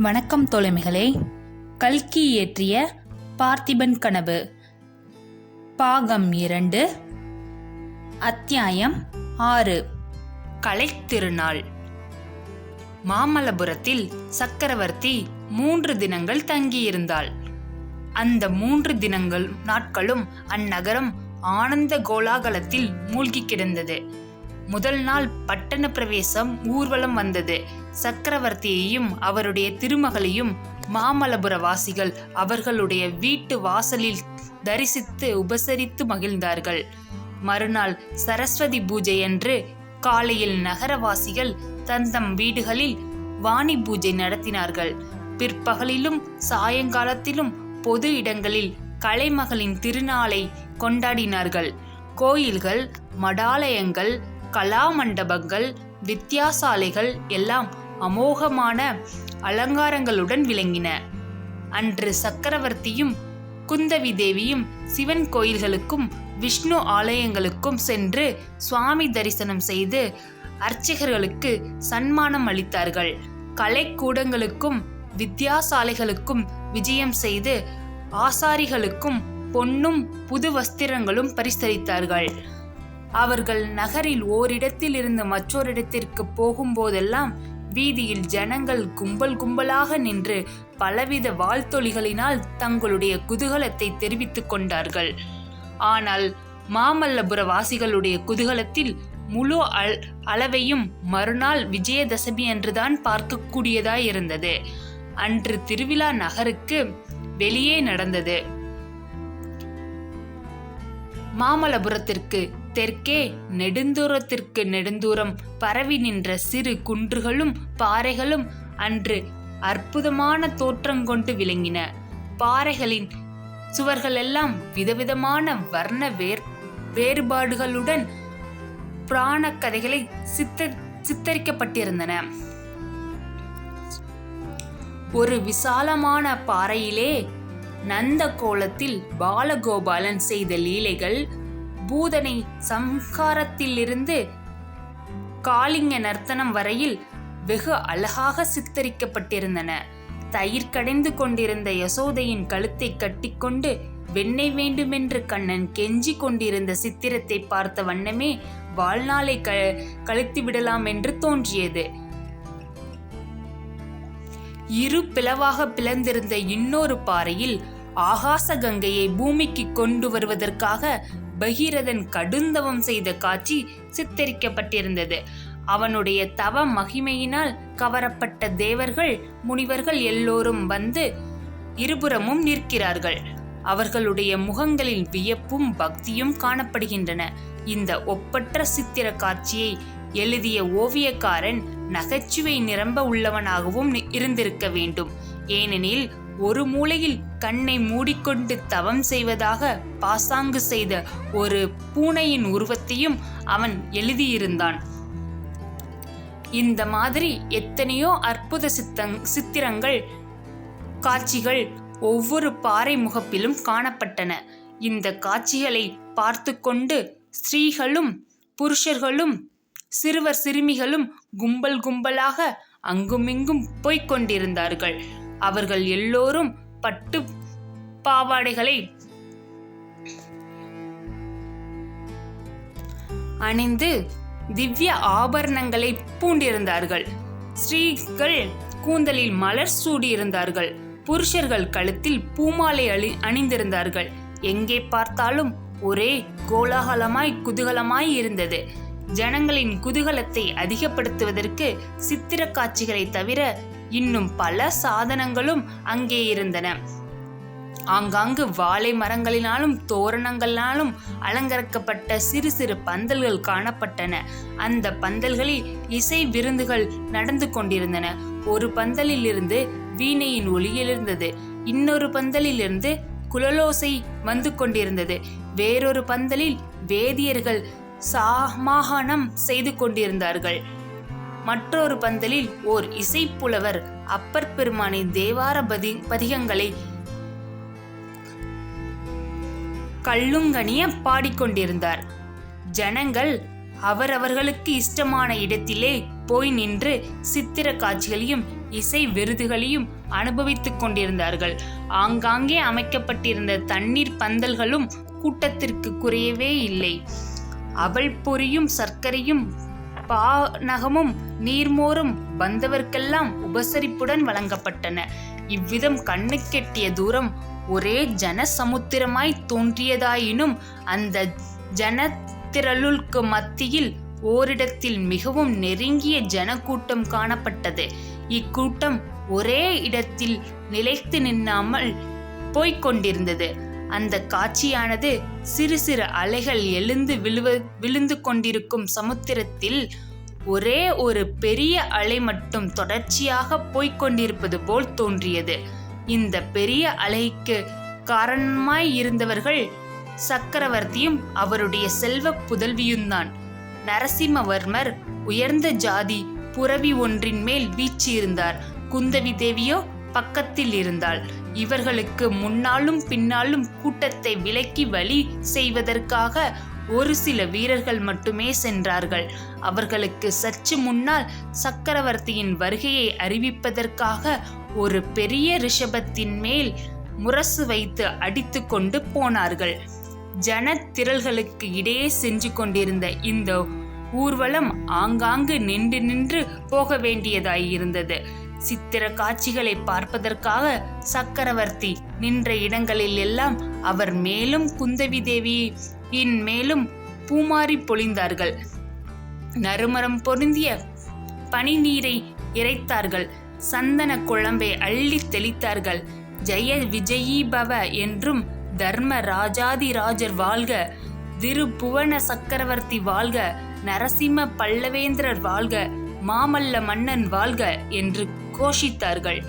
வணக்கம் தோழமைகளே. கல்கி இயற்றிய பார்த்திபன் கனவு. பாகம் இரண்டு அத்தியாயம் ஆறு கலைத்திருநாள். மாமல்லபுரத்தில் சக்கரவர்த்தி மூன்று தினங்கள் தங்கியிருந்தாள். அந்த மூன்று தினங்கள் நாட்களும் அந்நகரம் ஆனந்த கோலாகலத்தில் மூழ்கி கிடந்தது. முதல் நாள் பட்டண பிரவேசம் ஊர்வலம் வந்தது. சக்கரவர்த்தியையும் அவருடைய திருமகளையும் மாமல்லபுர வாசிகள் அவர்களுடைய வீட்டு வாசலில் தரிசித்து உபசரித்து மகிழ்ந்தார்கள். மறுநாள் சரஸ்வதி பூஜை அன்று காலையில் நகரவாசிகள் தந்தம் வீடுகளில் வாணி பூஜை நடத்தினார்கள். பிற்பகலிலும் சாயங்காலத்திலும் பொது இடங்களில் கலைமகளின் திருநாளை கொண்டாடினார்கள். கோயில்கள் மடாலயங்கள் கலாமண்டபங்கள் வித்தியாசாலைகள் எல்லாம் அமோகமான அலங்காரங்களுடன் விளங்கின. அன்று சக்கரவர்த்தியும் குந்தவி தேவியும் சிவன் கோயில்களுக்கும் விஷ்ணு ஆலயங்களுக்கும் சென்று சுவாமி தரிசனம் செய்து அர்ச்சகர்களுக்கு சன்மானம் அளித்தார்கள். கலைக்கூடங்களுக்கும் வித்தியாசாலைகளுக்கும் விஜயம் செய்து ஆசாரிகளுக்கும் பொன்னும் புது வஸ்திரங்களும் பரிசளித்தார்கள். அவர்கள் நகரில் ஓரிடத்தில் இருந்து மற்றொரிடத்திற்கு போகும்போதெல்லாம் வீதியில் ஜனங்கள் கும்பல் கும்பலாக நின்று பலவித வாழ்த்தொழிகளினால் தங்களுடைய குதூகலத்தை தெரிவித்துக் கொண்டார்கள். ஆனால் மாமல்லபுர வாசிகளுடைய குதூகலத்தில் முழு அல் அளவையும் மறுநாள் விஜயதசமி அன்றுதான் பார்க்கக்கூடியதாயிருந்தது அன்று திருவிழா நகருக்கு வெளியே நடந்தது. மாமல்லபுரத்திற்கு தெற்கே நெடுந்தூரத்திற்கு நெடுந்தூரம் பரவி நின்ற சிறு குன்றுகளும் பாறைகளும் அன்று அற்புதமான தோற்றங்கொண்டு விளங்கின. பாறைகளின் சுவர்களெல்லாம் விதவிதமான வர்ண வேர் வேறுபாடுகளுடன் புராண கதைகளை சித்த சித்தரிக்கப்பட்டிருந்தன. ஒரு விசாலமான பாறையிலே நந்த கோலத்தில் பாலகோபாலன் செய்த லீலைகள் பூதனை சம்ஹாரத்திலிருந்து காளிங்க நர்த்தனம் வரையில் வெகு அழகாக சித்தரிக்கப்பட்டிருந்தன. தயிர் கடைந்து கொண்டிருந்த யசோதையின் கழுத்தை கட்டிக்கொண்டு வெண்ணெய் வேண்டுமென்று கண்ணன் கெஞ்சி கொண்டிருந்த சித்திரத்தை பார்த்த வண்ணமே வாழ்நாளை க கழித்து விடலாம் என்று தோன்றியது. இரு பிளவாக பிளந்திருந்த இன்னொரு பாறையில் ஆகாச கங்கையை பூமிக்கு கொண்டு வருவதற்காக பகீரதன் கடுந்தவம் செய்த காட்சி சித்தரிக்கப்பட்டிருந்தது. அவனுடைய தவ மகிமையினால் கவரப்பட்ட தேவர்கள் முனிவர்கள் எல்லோரும் வந்து இருபுறமும் நிற்கிறார்கள். அவர்களுடைய முகங்களில் வியப்பும் பக்தியும் காணப்படுகின்றன. இந்த ஒப்பற்ற சித்திர காட்சியை எழுதிய ஓவியக்காரன் நகைச்சுவை நிரம்ப உள்ளவனாகவும் இருந்திருக்க வேண்டும். ஏனெனில் ஒரு மூலையில் கண்ணை மூடிக்கொண்டு தவம் செய்வதாக பாசாங்கு செய்த ஒரு பூனையின் உருவத்தையும் அவன் எழுதியிருந்தான். இந்த மாதிரி எத்தனையோ அற்புத சித்தங் சித்திரங்கள் காட்சிகள் ஒவ்வொரு பாறை முகப்பிலும் காணப்பட்டன. இந்த காட்சிகளை பார்த்து கொண்டு ஸ்திரீகளும் புருஷர்களும் சிறுவர் சிறுமிகளும் கும்பல் கும்பலாக அங்குமிங்கும் போய்க் கொண்டிருந்தார்கள். அவர்கள் எல்லோரும் பட்டு பாவாடைகளை அணிந்து திவ்ய ஆபரணங்களை பூண்டிருந்தார்கள். ஸ்ரீகள் கூந்தலில் மலர் சூடியிருந்தார்கள். புருஷர்கள் கழுத்தில் பூமாலை அணி அணிந்திருந்தார்கள். எங்கே பார்த்தாலும் ஒரே கோலாகலமாய் குதூகலமாய் இருந்தது. ஜனங்களின் குதூகலத்தை அதிகப்படுத்துவதற்கு சித்திர காட்சிகளை தவிர இன்னும் பல சாதனங்களும் அங்கே இருந்தன. ஆங்காங்கு வாழை மரங்களினாலும் தோரணங்களினாலும் அலங்கரிக்கப்பட்ட சிறு சிறு பந்தல்கள் காணப்பட்டன. அந்த பந்தல்களில் இசை விருந்துகள் நடந்து கொண்டிருந்தன. ஒரு பந்தலில் இருந்து வீணையின் ஒளி எழுந்தது இன்னொரு பந்தலில் இருந்து குழலோசை வந்து கொண்டிருந்தது. வேறொரு பந்தலில் வேதியர்கள் சாமாகாணம் செய்து கொண்டிருந்தார்கள். மற்றொரு பந்தலில் ஓர் இசைப்புலவர் அப்பர் பெருமானின் தேவார பதி பதிகங்களை கல்லுங்கனிய பாடிக்கொண்டிருந்தார். ஜனங்கள் அவரவர்களுக்கு இஷ்டமான இடத்திலே போய் நின்று சித்திர காட்சிகளையும் இசை விருதுகளையும் அனுபவித்துக் கொண்டிருந்தார்கள். ஆங்காங்கே அமைக்கப்பட்டிருந்த தண்ணீர் பந்தல்களும் கூட்டத்திற்கு குறையவே இல்லை. அவள் பொரியும் சர்க்கரையும் பானகமும் நீர்மோரும் வந்தவர்க்கெல்லாம் உபசரிப்புடன் வழங்கப்பட்டன. இவ்விதம் கண்ணுக்கெட்டிய தூரம் ஒரே ஜன சமுத்திரமாய் தோன்றியதாயினும் அந்த ஜனத்திரளுக்கு மத்தியில் ஓரிடத்தில் மிகவும் நெருங்கிய ஜனக்கூட்டம் காணப்பட்டது. இக்கூட்டம் ஒரே இடத்தில் நிலைத்து நின்னாமல் போய்க் கொண்டிருந்தது. அந்த காட்சியானது சிறு சிறு அலைகள் எழுந்து விழுவ விழுந்து கொண்டிருக்கும் சமுத்திரத்தில் ஒரே ஒரு பெரிய அலை மட்டும் தொடர்ச்சியாக போய்க் கொண்டிருப்பது போல் தோன்றியது. இந்த பெரிய அலைக்கு காரணமாய் இருந்தவர்கள் சக்கரவர்த்தியும் அவருடைய செல்வ புதல்வியும்தான். நரசிம்மவர்மர் உயர்ந்த ஜாதி புரவி ஒன்றின் மேல் வீச்சியிருந்தார் குந்தவி தேவியோ பக்கத்தில் இருந்தாள். இவர்களுக்கு முன்னாலும் பின்னாலும் கூட்டத்தை விலக்கி வழி செய்வதற்காக ஒரு சில வீரர்கள் மட்டுமே சென்றார்கள். அவர்களுக்கு சற்று முன்னால் சக்கரவர்த்தியின் வருகையை அறிவிப்பதற்காக ஒரு பெரிய ரிஷபத்தின் மேல் முரசு வைத்து அடித்து கொண்டு போனார்கள். ஜன திரள்களுக்கு இடையே செஞ்சு கொண்டிருந்த இந்த ஊர்வலம் ஆங்காங்கு நின்று நின்று போக வேண்டியதாயிருந்தது. சித்திர காட்சிகளை பார்ப்பதற்காக சக்கரவர்த்தி நின்ற இடங்களில் எல்லாம் அவர் மேலும் குந்தவி தேவியின் மேலும் பூமாறி பொழிந்தார்கள். நறுமரம் பொருந்திய பனி நீரை இறைத்தார்கள். சந்தன குழம்பை அள்ளி தெளித்தார்கள். ஜெய விஜயீபவ என்றும் தர்ம ராஜாதிராஜர் வாழ்க திருபுவன சக்கரவர்த்தி வாழ்க நரசிம்ம பல்லவேந்திரர் வாழ்க மாமல்ல மன்னன் வாழ்க என்று கோஷித்தார்கள்.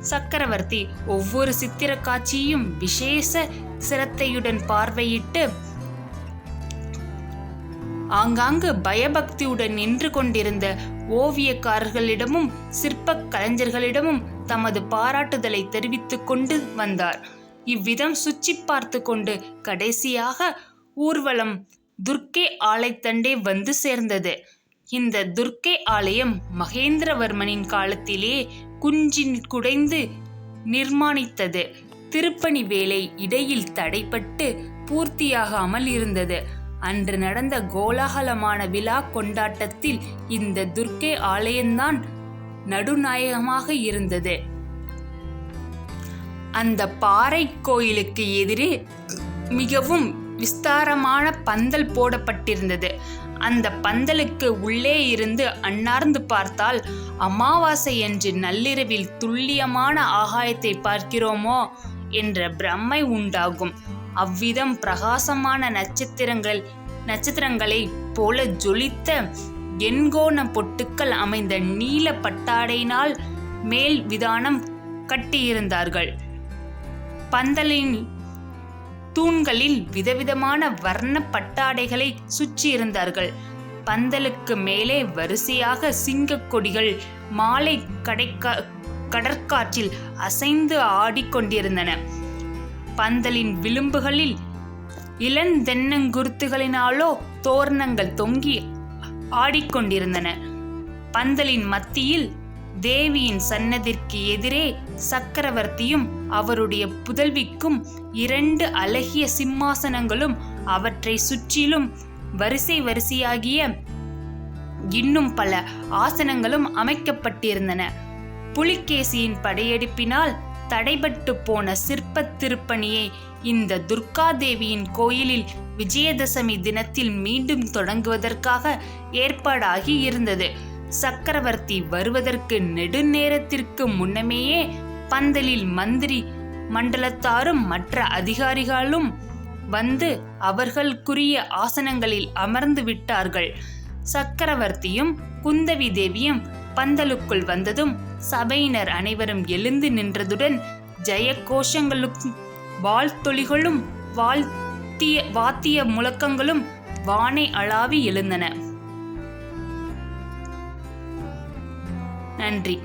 சக்கரவர்த்தி ஒவ்வொரு சித்திர காட்சியும் விசேஷ சிரத்தையுடன் பார்வையிட்டு ஆங்காங்கு பயபக்தியுடன் நின்று கொண்டிருந்த ஓவியக்காரர்களிடமும் சிற்பக் கலைஞர்களிடமும் தமது பாராட்டுதலை தெரிவித்துக் கொண்டு வந்தார். இவ்விதம் சுற்றி பார்த்து கொண்டு கடைசியாக ஊர்வலம் துர்க்கே ஆலைத்தண்டே வந்து சேர்ந்தது. இந்த துர்க்கை ஆலயம் மகேந்திரவர்மனின் காலத்திலே குஞ்சின் குடைந்து நிர்மாணித்தது. திருப்பணி வேலை இடையில் தடைப்பட்டு பூர்த்தியாகாமல் இருந்தது. அன்று நடந்த கோலாகலமான விழா கொண்டாட்டத்தில் இந்த துர்க்கை ஆலயம்தான் நடுநாயகமாக இருந்தது. அந்த பாறை கோயிலுக்கு எதிரே மிகவும் விஸ்தாரமான பந்தல் போடப்பட்டிருந்தது. அந்த பந்தலுக்கு உள்ளே இருந்து அன்னார்ந்து பார்த்தால் அமாவாசை என்று நள்ளிரவில் துல்லியமான ஆகாயத்தை பார்க்கிறோமோ என்ற பிரம்மை உண்டாகும். அவ்விதம் பிரகாசமான நட்சத்திரங்கள் நட்சத்திரங்களை போல ஜொலித்த எண்கோண பொட்டுக்கள் அமைந்த நீல பட்டாடையினால் மேல் விதானம் கட்டியிருந்தார்கள். பந்தலின் தூண்களில் விதவிதமான வர்ண பட்டாடைகளை சுற்றியிருந்தார்கள். பந்தலுக்கு மேலே வரிசையாக சிங்கக் கொடிகள் மாலை கடைக்கா கடற்காற்றில் அசைந்து ஆடிக்கொண்டிருந்தன பந்தலின் விளிம்புகளில் இளந்தென்னங்குருத்துகளினாலோ தோரணங்கள் தொங்கி ஆடிக்கொண்டிருந்தன பந்தலின் மத்தியில் தேவியின் சன்னதிற்கு எதிரே சக்கரவர்த்தியும் அவருடைய புதல்விக்கும் இரண்டு அழகிய சிம்மாசனங்களும் அவற்றை சுற்றிலும் வரிசை வரிசையாகிய இன்னும் பல ஆசனங்களும் அமைக்கப்பட்டிருந்தன. புலிகேசியின் படையெடுப்பினால் தடைபட்டு போன சிற்ப திருப்பணியை இந்த துர்காதேவியின் கோயிலில் விஜயதசமி தினத்தில் மீண்டும் தொடங்குவதற்காக ஏற்பாடாகி இருந்தது. சக்கரவர்த்தி வருவதற்கு நெடுநேரத்திற்கு முன்னமேயே பந்தலில் மந்திரி மண்டலத்தாரும் மற்ற அதிகாரிகளும் வந்து அவர்களுக்குரிய ஆசனங்களில் அமர்ந்து விட்டார்கள். சக்கரவர்த்தியும் குந்தவி தேவியும் பந்தலுக்குள் வந்ததும் சபையினர் அனைவரும் எழுந்து நின்றதுடன் ஜெய கோஷங்களும் வாழ்த்தொழிகளும் வாழ்த்திய வாத்திய முழக்கங்களும் வானை அளாவி எழுந்தன. நன்றி.